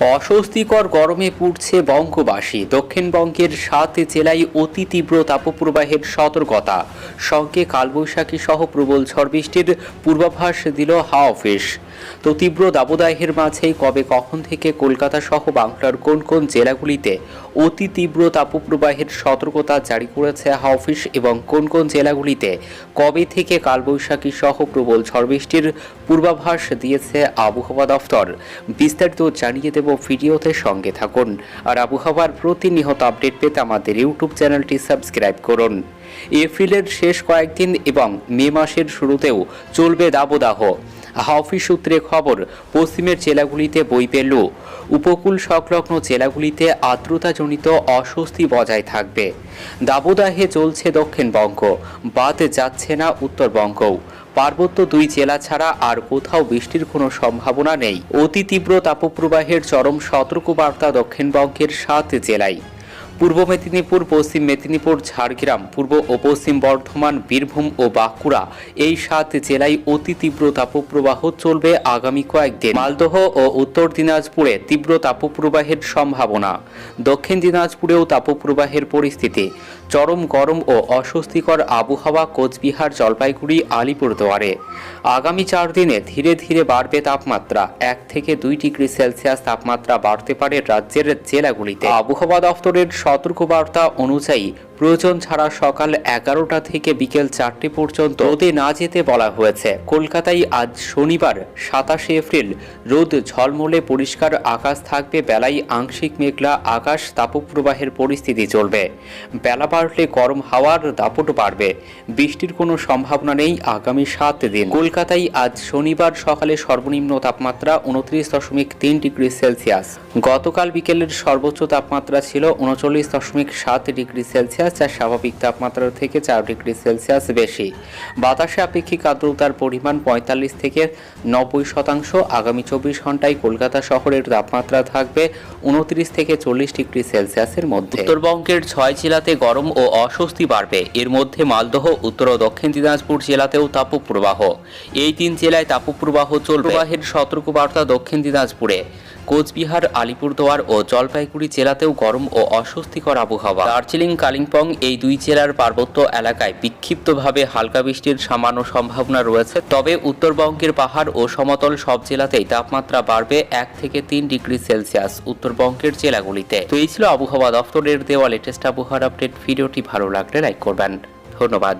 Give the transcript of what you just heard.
অস্বস্তিকর গরমে পুড়ছে বঙ্গবাসী। দক্ষিণবঙ্গের সাত জেলায় অতি তীব্র তাপপ্রবাহের সতর্কতা। সঙ্গে কালবৈশাখী সহ প্রবল ঝড় বৃষ্টির পূর্বাভাস দিল হাওয়া অফিস। তো তীব্র দাবদাহের মাঝেই কবে কখন থেকে কলকাতা সহ বাংলার কোন কোন জেলাগুলিতে অতি তীব্র তাপপ্রবাহের সতর্কতা জারি করেছে হাওয়া অফিস এবং কোন কোন জেলাগুলিতে কবে থেকে কালবৈশাখী সহ প্রবল ঝড় বৃষ্টির পূর্বাভাস দিয়েছে আবহাওয়া দফতর? বিস্তারিত জানিয়ে দেব ভিডিওতে সঙ্গে থাকুন। আর আবহাওয়ার প্রতিনিয়ত আপডেট পেতে আমাদের ইউটিউব চ্যানেলটি সাবস্ক্রাইব করুন। এপ্রিলের শেষ কয়েকদিন এবং মে মাসের শুরুতেও চলবে দাবদাহ। হাওফি সূত্রে খবর, পশ্চিমের জেলাগুলিতে বই পেল। উপকূল সংলগ্ন জেলাগুলিতে আর্দ্রতাজনিত অস্বস্তি বজায় থাকবে। দাবদাহে চলছে দক্ষিণবঙ্গ, বাদ যাচ্ছে না উত্তরবঙ্গও। পার্বত্য দুই জেলা ছাড়া আর কোথাও বৃষ্টির কোনো সম্ভাবনা নেই। অতি তীব্র তাপপ্রবাহের চরম সতর্কবার্তা দক্ষিণবঙ্গের সাত জেলায়। পূর্ব মেদিনীপুর, পশ্চিম মেদিনীপুর, ঝাড়গ্রাম, পূর্ব ও পশ্চিম বর্ধমান, বীরভূম ও বাঁকুড়া এই সাত জেলায় অতি তীব্র তাপপ্রবাহ চলবে আগামী কয়েকদিন। মালদহ ও উত্তর দিনাজপুরে তীব্র তাপপ্রবাহের সম্ভাবনা। দক্ষিণ দিনাজপুরেও তাপপ্রবাহের পরিস্থিতি। চরম গরম ও অস্বস্তিকর আবহাওয়া কোচবিহার, জলপাইগুড়ি, আলিপুরদুয়ারে। আগামী চার দিনে ধীরে ধীরে বাড়বে তাপমাত্রা। এক থেকে দুই ডিগ্রি সেলসিয়াস তাপমাত্রা বাড়তে পারে রাজ্যের জেলাগুলিতে। আবহাওয়া দফতরের সতর্কবার্তা অনুযায়ী প্রয়োজন ছাড়া সকাল এগারোটা থেকে বিকেল চারটে পর্যন্ত রোদে না যেতে বলা হয়েছে। কলকাতায় আজ শনিবার, সাতাশে এপ্রিল, রোদ ঝলমলে পরিষ্কার আকাশ থাকবে, বেলায় আংশিক মেঘলা আকাশ, তাপপ্রবাহের পরিস্থিতি চলবে। বেলা বাড়লে গরম হাওয়ার দাপট বাড়বে। বৃষ্টির কোনো সম্ভাবনা নেই আগামী সাত দিন। কলকাতায় আজ শনিবার সকালে সর্বনিম্ন তাপমাত্রা উনত্রিশ দশমিক তিন ডিগ্রি সেলসিয়াস। গতকাল বিকেলের সর্বোচ্চ তাপমাত্রা ছিল উনচল্লিশ দশমিক সাত ডিগ্রি সেলসিয়াস যা স্বাভাবিক তাপমাত্রা থেকে চার ডিগ্রি সেলসিয়াস বেশি। বাতাসে আপেক্ষিক আর্দ্রতার পরিমাণ পঁয়তাল্লিশ থেকে নব্বই শতাংশ। আগামী চব্বিশ ঘন্টায় কলকাতা শহরের তাপমাত্রা থাকবে উনত্রিশ থেকে চল্লিশ ডিগ্রি সেলসিয়াসের মধ্যে। উত্তরবঙ্গের ছয় জেলাতে গরম ও অস্বস্তি বাড়বে। এর মধ্যে মালদহ উত্তর ও দক্ষিণ দিনাজপুর জেলাতেও তাপপ্রবাহ। এই তিন জেলায় তাপপ্রবাহ চলবে। প্রবাহের সতর্কবার্তা দক্ষিণ দিনাজপুরে। কোচবিহার, আলিপুরদুয়ার ও জলপাইগুড়ি জেলাতেও গরম ও অস্বস্তিকর আবহাওয়া। দার্জিলিং, কালিম্পং এই দুই জেলার পার্বত্য এলাকায় বিক্ষিপ্তভাবে হালকা বৃষ্টির সামান্য সম্ভাবনা রয়েছে। তবে উত্তরবঙ্গের পাহাড় ও সমতল সব জেলাতেই তাপমাত্রা বাড়বে এক থেকে তিন ডিগ্রি সেলসিয়াস উত্তরবঙ্গের জেলাগুলিতে। তো এই ছিল আবহাওয়া দফতরের দেওয়া লেটেস্ট আবহাওয়ার আপডেট ভিডিওটি ভালো লাগলে লাইক করবেন। ধন্যবাদ।